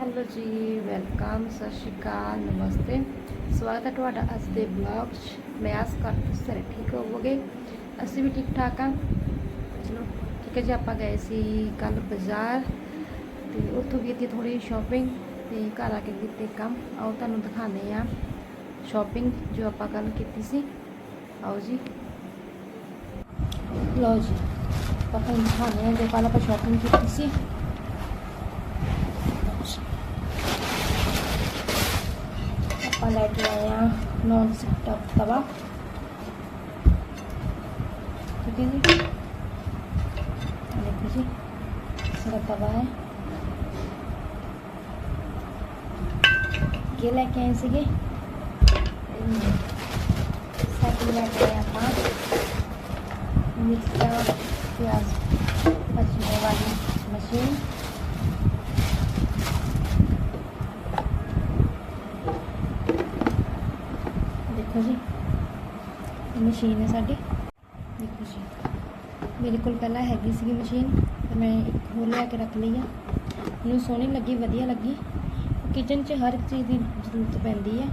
Hello ਜੀ, welcome, ਸਤਿ ਸ਼੍ਰੀ ਅਕਾਲ, ਨਮਸਤੇ। ਸਵਾਗਤ ਹੈ ਤੁਹਾਡਾ ਅੱਜ ਦੇ ਬਲੌਗ 'ਚ। ਮੈਂ ਆਸ ਕਰਦੀ ਤੁਸੀਂ ਸਾਰੇ ਠੀਕ ਹੋਵੋਗੇ। ਅਸੀਂ ਵੀ ਠੀਕ ਠਾਕ ਹਾਂ। ਚਲੋ, ਠੀਕ ਹੈ ਜੀ, ਆਪਾਂ ਗਏ ਸੀ ਕੱਲ ਬਾਜ਼ਾਰ ਤੇ ਉੱਥੋਂ ਕੀਤੀ ਥੋੜੀ ਸ਼ਾਪਿੰਗ ਤੇ ਘਰ ਆ ਕੇ ਕੀਤੇ ਕੰਮ। ਆਓ ਤੁਹਾਨੂੰ ਦਿਖਾਉਂਦੇ ਆ ਸ਼ਾਪਿੰਗ ਜੋ ਆਪਾਂ ਕੱਲ ਕੀਤੀ ਸੀ। ਆਓ ਜੀ। ਲਓ ਜੀ, ਆਪਾਂ ਤੁਹਾਨੂੰ ਦਿਖਾਉਂਦੇ ਆ ਜੋ ਕੱਲ ਆਪਾਂ ਸ਼ਾਪਿੰਗ ਕੀਤੀ ਸੀ। ਆਪਾਂ ਲੈ ਕੇ ਆਏ ਆ ਨੌਨ ਸਟਿਕ ਤਵਾ ਠੀਕ ਹੈ ਜੀ ਆਹ ਦੇਖੋ ਜੀ ਸਾਰਾ ਤਵਾ ਹੈ ਕੀ ਲੈ ਕੇ ਆਏ ਸੀਗੇ ਸਾਡੀ ਲੈ ਕੇ ਆਏ ਆਪਾਂ ਦੇਖੋ ਜੀ। ਇਹ ਮਸ਼ੀਨ ਹੈ ਸਾਡੀ। ਦੇਖੋ ਜੀ। ਮੇਰੇ ਕੋਲ ਪਹਿਲਾਂ ਹੈਗੀ ਸੀਗੀ ਮਸ਼ੀਨ, ਤੇ ਮੈਂ ਇੱਕ ਹੋਰ ਲੈ ਕੇ ਰੱਖ ਲਈ ਆ। ਮੈਨੂੰ ਸੋਹਣੀ ਲੱਗੀ, ਵਧੀਆ ਲੱਗੀ। ਕਿਚਨ 'ਚ ਹਰ ਇੱਕ ਚੀਜ਼ ਦੀ ਜ਼ਰੂਰਤ ਪੈਂਦੀ ਹੈ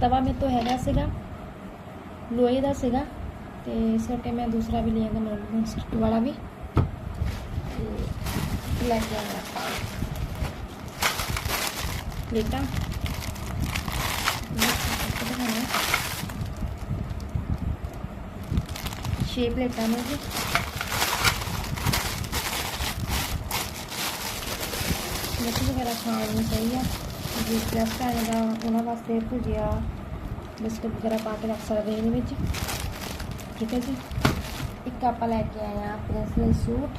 ਤਵਾ ਮੇ ਤੋਂ ਹੈਗਾ ਸੀਗਾ, ਲੋਹੇ ਦਾ ਸੀਗਾ, ਤੇ ਕਰਕੇ ਮੈਂ ਦੂਸਰਾ ਵੀ ਲਿਆ ਦਾ ਨੋਨ ਸਟਿਕ ਵਾਲਾ ਵੀ। ਲੈ ਕੇ ਆਇਆ ਲੇਟਾ। ਛੇ ਪਲੇਟਾਂ ਨੇ ਜੀ। ਲੱਸੀ ਵਗੈਰਾ ਖਾਣ ਨੂੰ ਸਹੀ ਆ। ਜੀ ਗੈਸਟ ਆਏ ਦਾ ਉਹਨਾਂ ਵਾਸਤੇ ਭੁਜਿਆ, ਬਿਸਕੁਟ ਵਗੈਰਾ ਪਾ ਕੇ ਰੱਖ ਸਕਦੇ ਇਹਦੇ ਵਿੱਚ। ਠੀਕ ਹੈ ਜੀ। ਇੱਕ ਆਪਾਂ ਲੈ ਕੇ ਆਏ ਆ ਪ੍ਰਿੰਸ ਸੂਟ।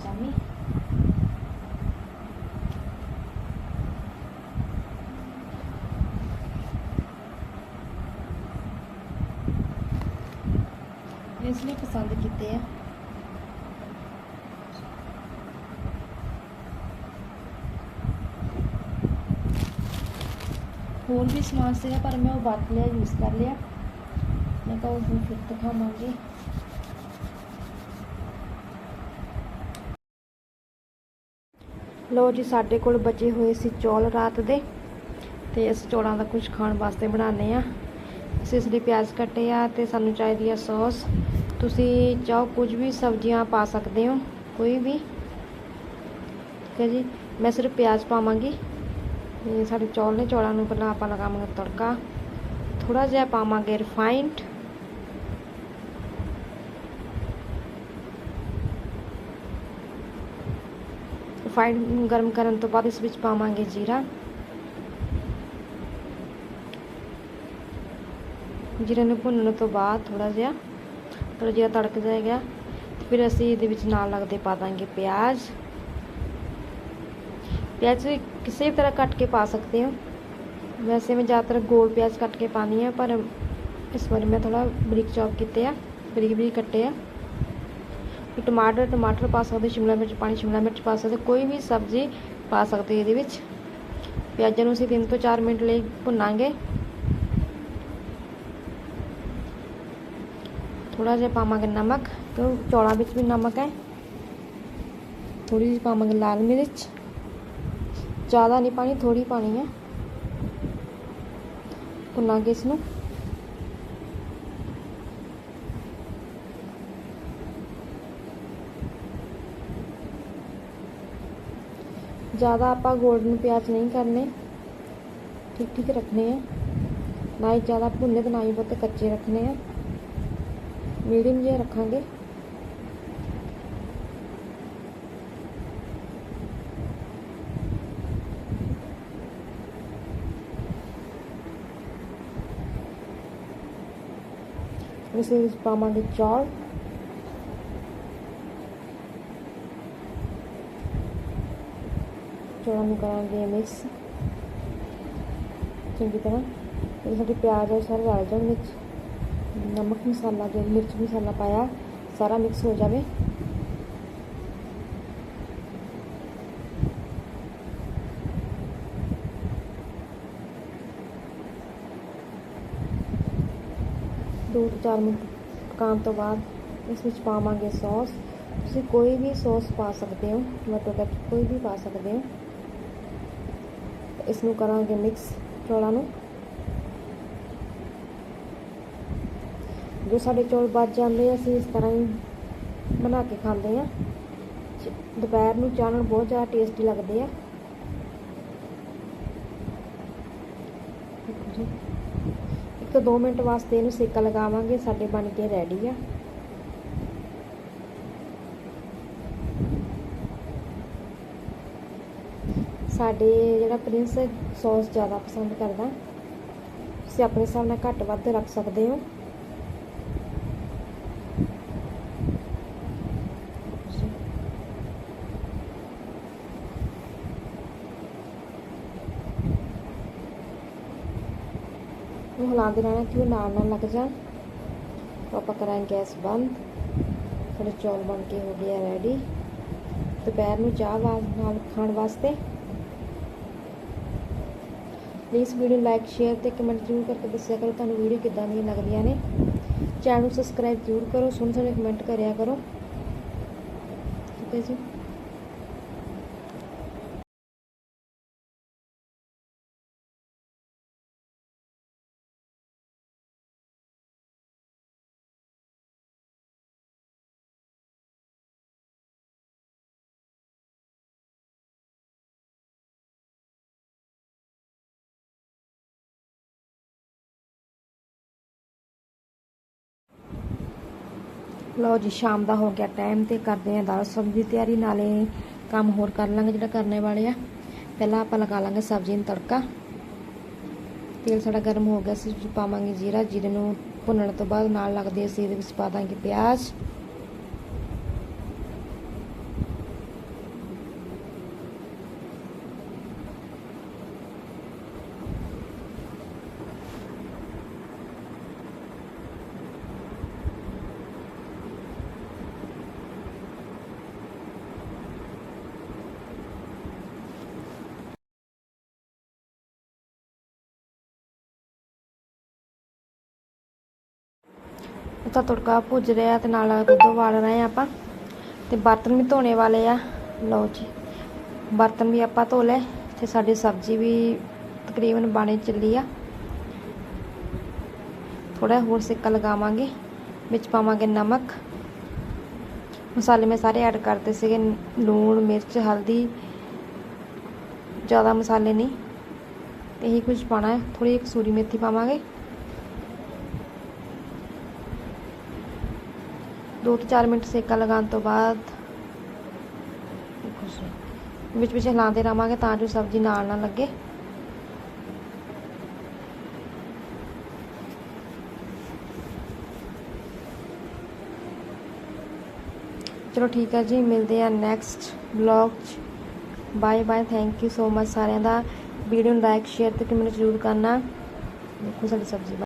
ਕਿ ਲਾਲ ਪਜਾਮੀ ਇਸ ਲਈ ਪਸੰਦ ਕੀਤੇ ਆ ਹੋਰ ਵੀ ਸਮਾਨ ਸੀਗਾ ਪਰ ਮੈਂ ਉਹ ਵਰਤ ਲਿਆ ਯੂਜ਼ ਕਰ ਲਿਆ ਮੈਂ ਲੋ ਜੀ, ਸਾਡੇ ਕੋਲ ਬਚੇ ਹੋਏ ਸੀ ਚੌਲ ਰਾਤ ਦੇ। ਤੇ ਅਸੀਂ ਚੌਲਾਂ ਦਾ ਕੁਝ ਖਾਣ ਵਾਸਤੇ ਬਣਾਉਂਦੇ ਆ ਅਸੀਂ ਇਸ ਲਈ ਪਿਆਜ਼ ਕੱਟੇ ਆ ਤੇ ਸਾਨੂੰ ਚਾਹੀਦੀ ਆ ਸੌਸ। ਤੁਸੀਂ ਚਾਹੋ ਕੁਝ ਵੀ ਸਬਜ਼ੀਆਂ ਪਾ ਸਕਦੇ ਹੋ, ਕੋਈ ਵੀ। ਠੀਕ ਹੈ ਜੀ, ਮੈਂ ਸਿਰਫ ਪਿਆਜ਼ ਪਾਵਾਂਗੀ। ਇਹ ਸਾਡੇ ਚੌਲ ਨੇ, ਚੌਲਾਂ ਨੂੰ ਪਹਿਲਾਂ ਆਪਾਂ ਲਗਾਵਾਂਗੇ ਤੜਕਾ। ਥੋੜਾ ਜਿਹਾ ਪਾਵਾਂਗੇ ਰਿਫਾਈਨਡ ਰਿਫਾਈਨਡ ਗਰਮ ਕਰਨ ਤੋਂ ਬਾਅਦ ਇਸ ਵਿੱਚ ਪਾਵਾਂਗੇ ਜੀਰਾ ਜੀਰੇ ਨੂੰ ਭੁੰਨਣ ਤੋਂ ਬਾਅਦ ਥੋੜਾ ਜਿਹਾ ਥੋੜਾ ਜਿਹਾ ਤੜਕ ਜਾਏਗਾ ਫਿਰ ਅਸੀਂ ਇਹਦੇ ਵਿੱਚ ਨਾਲ ਲੱਗਦੇ ਪਾ ਦਾਂਗੇ ਪਿਆਜ਼ ਪਿਆਜ਼ ਵੀ ਕਿਸੇ ਵੀ ਤਰ੍ਹਾਂ ਕੱਟ ਕੇ ਪਾ ਸਕਦੇ ਹੋ ਵੈਸੇ ਮੈਂ ਜ਼ਿਆਦਾਤਰ ਗੋਲ ਪਿਆਜ਼ ਕੱਟ ਕੇ ਪਾਣੀ ਆ ਪਰ ਇਸ ਵਾਰ ਮੈਂ ਥੋੜਾ ਬਰੀਕ ਚੌਪ ਕੀਤੇ ਆ ਬਰੀਕ ਬਰੀਕ ਕੱਟੇ ਆ ਫਿਰ ਟਮਾਟਰ ਟਮਾਟਰ ਪਾ ਸਕਦੇ, ਸ਼ਿਮਲਾ ਮਿਰਚ ਪਾਣੀ, ਸ਼ਿਮਲਾ ਮਿਰਚ ਪਾ ਸਕਦੇ, ਕੋਈ ਵੀ ਸਬਜ਼ੀ ਪਾ ਸਕਦੇ ਇਹਦੇ ਵਿੱਚ। ਪਿਆਜ਼ਾਂ ਨੂੰ ਅਸੀਂ 3 ਤੋਂ 4 ਮਿੰਟ ਲਈ ਭੁੰਨਾਂਗੇ। ਥੋੜਾ ਜਿਹਾ ਪਾਵਾਂਗੇ ਨਮਕ ਕਿਉਂ ਚੌਲਾਂ ਵਿੱਚ ਵੀ ਨਮਕ ਹੈ। ਥੋੜੀ ਜਿਹੀ ਪਾਵਾਂਗੇ ਲਾਲ ਮਿਰਚ। ਜ਼ਿਆਦਾ ਨਹੀਂ ਪਾਣੀ ਥੋੜੀ ਪਾਣੀ ਹੈ। ਭੁੰਨਾਂਗੇ ਇਸ ਨੂੰ। ਜ਼ਿਆਦਾ ਆਪਾਂ ਗੋਲਡਨ ਪਿਆਜ਼ ਨਹੀਂ ਕਰਨੇ। ਠੀਕ ਠੀਕ ਰੱਖਣੇ ਆ ਨਾ ਹੀ ਜ਼ਿਆਦਾ ਭੁੰਨੇ ਤੇ ਨਾ ਹੀ ਬਹੁਤ ਕੱਚੇ ਰੱਖਣੇ ਆ। ਮੀਡੀਅਮ ਜਿਹਾ ਰੱਖਾਂਗੇ। ਇਸ ਵਿੱਚ ਪਾਵਾਂਗੇ ਚੌਲ थोड़ा हम कराएँगे मिक्स चंकी तरह। ये सा प्याज और सारा डाल जाओ मिर्च, नमक मसाला जो मिर्च मसाला पाया, सारा मिक्स हो जाए दो तो चार मिनट पकाने तो बाद इस पावे सॉस। तुम कोई भी सॉस पा सकते हो मटर कैप कोई भी पा सकते हो। ਇਸ ਨੂੰ ਕਰਾਂਗੇ ਮਿਕਸ ਚੌਲਾਂ ਨੂੰ। ਜੋ ਸਾਡੇ ਚੌਲ ਬਚ ਜਾਂਦੇ ਆ, ਅਸੀਂ ਇਸ ਤਰ੍ਹਾਂ ਹੀ ਬਣਾ ਕੇ ਖਾਂਦੇ ਆ। ਦੁਪਹਿਰ ਨੂੰ ਚਾਹ ਨਾਲ ਬਹੁਤ ਜ਼ਿਆਦਾ ਟੇਸਟੀ ਲੱਗਦੇ ਆ। ਇੱਕ ਤੋਂ 2 ਮਿੰਟ ਵਾਸਤੇ ਇਹਨੂੰ ਸੇਕਾ ਲਗਾਵਾਂਗੇ, ਸਾਡੇ ਬਣ ਕੇ ਰੈਡੀ ਆ। ਸਾਡੇ ਜਿਹੜਾ ਪ੍ਰਿੰਸ ਸੌਸ ਜ਼ਿਆਦਾ ਪਸੰਦ ਕਰਦਾ, ਤੁਸੀਂ ਆਪਣੇ ਹਿਸਾਬ ਨਾਲ ਘੱਟ ਵੱਧ ਰੱਖ ਸਕਦੇ ਹੋ। ਉਹ ਹਿਲਾਉਂਦੇ ਰਹਿਣਾ ਕਿ ਉਹ ਨਾਲ ਨਾਲ ਲੱਗ ਜਾਣ ਤਾਂ ਆਪਾਂ ਕਰਾਂਗੇ ਗੈਸ ਬੰਦ। ਸਾਡੇ ਚੌਲ ਬਣ ਕੇ ਹੋ ਗਏ ਰੈਡੀ ਦੁਪਹਿਰ ਨੂੰ ਚਾਹ ਨਾਲ ਖਾਣ ਵਾਸਤੇ। ਪਲੀਜ਼ ਵੀਡੀਓ ਲਾਈਕ ਸ਼ੇਅਰ ਤੇ ਕਮੈਂਟ ਜ਼ਰੂਰ ਕਰਕੇ ਦੱਸਿਆ ਕਰੋ, ਤੁਹਾਨੂੰ ਵੀਡੀਓ ਕਿੱਦਾਂ ਦੀਆਂ ਲੱਗਦੀਆਂ ਨੇ। ਚੈਨਲ ਨੂੰ ਸਬਸਕ੍ਰਾਈਬ ਜ਼ਰੂਰ ਕਰੋ, ਸੋਹਣੇ ਸੋਹਣੇ ਕਮੈਂਟ ਕਰਿਆ ਕਰੋ। ਠੀਕ ਹੈ ਜੀ। ਲਓ ਜੀ, ਸ਼ਾਮ ਦਾ ਹੋ ਗਿਆ ਟਾਈਮ ਤੇ ਕਰਦੇ ਆ ਦਾਲ ਸਬਜ਼ੀ ਤਿਆਰੀ, ਨਾਲੇ ਕੰਮ ਹੋਰ ਕਰ ਲਾਂਗੇ ਜਿਹੜਾ ਕਰਨੇ ਵਾਲੇ ਆ। ਪਹਿਲਾਂ ਆਪਾਂ ਲਗਾ ਲਾਂਗੇ ਸਬਜ਼ੀ ਨੂੰ ਤੜਕਾ। ਤੇਲ ਸਾਡਾ ਗਰਮ ਹੋ ਗਿਆ ਸੀ, ਪਾਵਾਂਗੇ ਜੀਰਾ, ਜੀਰੇ ਨੂੰ ਭੁੰਨਣ ਤੋਂ ਬਾਅਦ ਨਾਲ ਲੱਗਦੇ ਅਸੀਂ ਇਹਦੇ ਵਿੱਚ ਪਾ ਦਾਂਗੇ ਪਿਆਜ਼। ਤਾਂ ਤੜਕਾ ਭੁੱਜ ਰਿਹਾ ਤੇ ਨਾਲ ਦੁੱਧ ਵਾਲ ਰਹੇ ਆ ਆਪਾਂ। ਤੇ ਬਰਤਨ ਵੀ ਧੋਣੇ ਵਾਲੇ ਆ। ਲਓ ਜੀ, ਬਰਤਨ ਵੀ ਆਪਾਂ ਧੋ ਲਏ। ਤੇ ਸਾਡੀ ਸਬਜ਼ੀ ਵੀ ਤਕਰੀਬਨ ਬਣੇ ਚੱਲੀ ਆ। ਥੋੜਾ ਹੋਰ ਸਿੱਕਾ ਲਗਾਵਾਂਗੇ, ਵਿੱਚ ਪਾਵਾਂਗੇ ਨਮਕ। ਮਸਾਲੇ ਮੈਂ ਸਾਰੇ ਐਡ ਕਰਤੇ ਸੀਗੇ, ਲੂਣ, ਮਿਰਚ, ਹਲਦੀ। ਜ਼ਿਆਦਾ ਮਸਾਲੇ ਨਹੀਂ। ਤੇ ਇਹੀ ਕੁਝ ਪਾਣਾ ਹੈ। ਥੋੜੀ ਕਸੂਰੀ ਮੇਥੀ ਪਾਵਾਂਗੇ। ਦੋ ਤੋਂ ਚਾਰ ਮਿੰਟ ਸੇਕਾ ਲਗਾਉਣ ਤੋਂ ਬਾਅਦ ਵਿੱਚ ਵਿੱਚ ਹਿਲਾਉਂਦੇ ਰਹਾਂਗੇ ਤਾਂ ਜੋ ਸਬਜ਼ੀ ਨਾਲ ਨਾ ਲੱਗੇ। ਚਲੋ ਠੀਕ ਹੈ ਜੀ, ਮਿਲਦੇ ਆ ਨੈਕਸਟ ਵਲੌਗ 'ਚ। Bye bye thank you so much ਸਾਰਿਆਂ ਦਾ। ਵੀਡੀਓ ਨੂੰ ਲਾਈਕ ਸ਼ੇਅਰ ਤੇ ਕਮੈਂਟ ਜ਼ਰੂਰ ਕਰਨਾ। ਦੇਖੋ ਸਾਡੀ ਸਬਜ਼ੀ